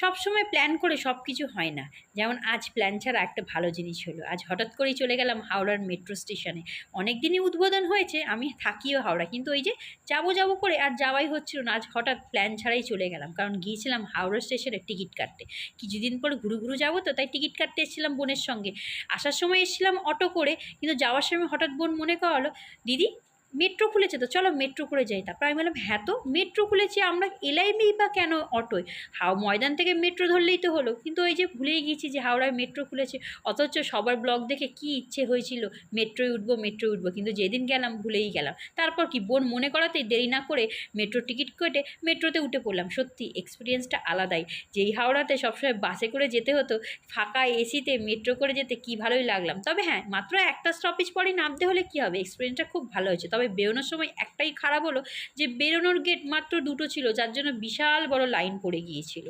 সবসময় প্ল্যান করে সব কিছু হয় না। যেমন আজ প্ল্যান ছাড়া একটা ভালো জিনিস হলো। আজ হঠাৎ করেই চলে গেলাম হাওড়ার মেট্রো স্টেশনে অনেক দিনই উদ্বোধন হয়েছে, আমি থাকিও হাওড়া। কিন্তু ওই যে যাব যাব করে আর যাওয়াই হচ্ছিল না। আজ হঠাৎ প্ল্যান ছাড়াই চলে গেলাম। কারণ গিয়েছিলাম হাওড়া স্টেশনে টিকিট কাটতে। কিছুদিন পর ঘুরু ঘুরু যাব তো, তাই টিকিট কাটতে এসেছিলাম বোনের সঙ্গে। আসার সময় এসেছিলাম অটো করে, কিন্তু যাওয়ার সময় হঠাৎ বোন মনে করালো, দিদি মেট্রো খুলেছে তো, চলো মেট্রো করে যাই। তারপর আমি বললাম হ্যাঁ তো, মেট্রো খুলেছে, আমরা এলাইমেই বা কেন অটোয়? হাও, ময়দান থেকে মেট্রো ধরলেই তো হলো। কিন্তু ওই যে ভুলেই গিয়েছি যে হাওড়ায় মেট্রো খুলেছে। অথচ সবার ব্লগ দেখে কি ইচ্ছে হয়েছিল, মেট্রোয় উঠবো মেট্রোয় উঠবো। কিন্তু যেদিন গেলাম, ভুলেই গেলাম। তারপর কি, বোন মনে করাতেই দেরি না করে মেট্রো টিকিট কেটে মেট্রোতে উঠে পড়লাম। সত্যি এক্সপিরিয়েন্সটা আলাদাই। যেই হাওড়াতে সবসময় বাসে করে যেতে হতো, ফাঁকা এসিতে মেট্রো করে যেতে কি ভালোই লাগলাম। তবে হ্যাঁ মাত্র একটা স্টপেজ পরে নামতে হলে কি হবে? এক্সপিরিয়েন্সটা খুব ভালো হয়েছে। তবে বেরোনোর সময় একটাই খারাপ হলো যে বেরোনোর গেট মাত্র দুটো ছিল, যার জন্য বিশাল বড় লাইন পড়ে গিয়েছিল।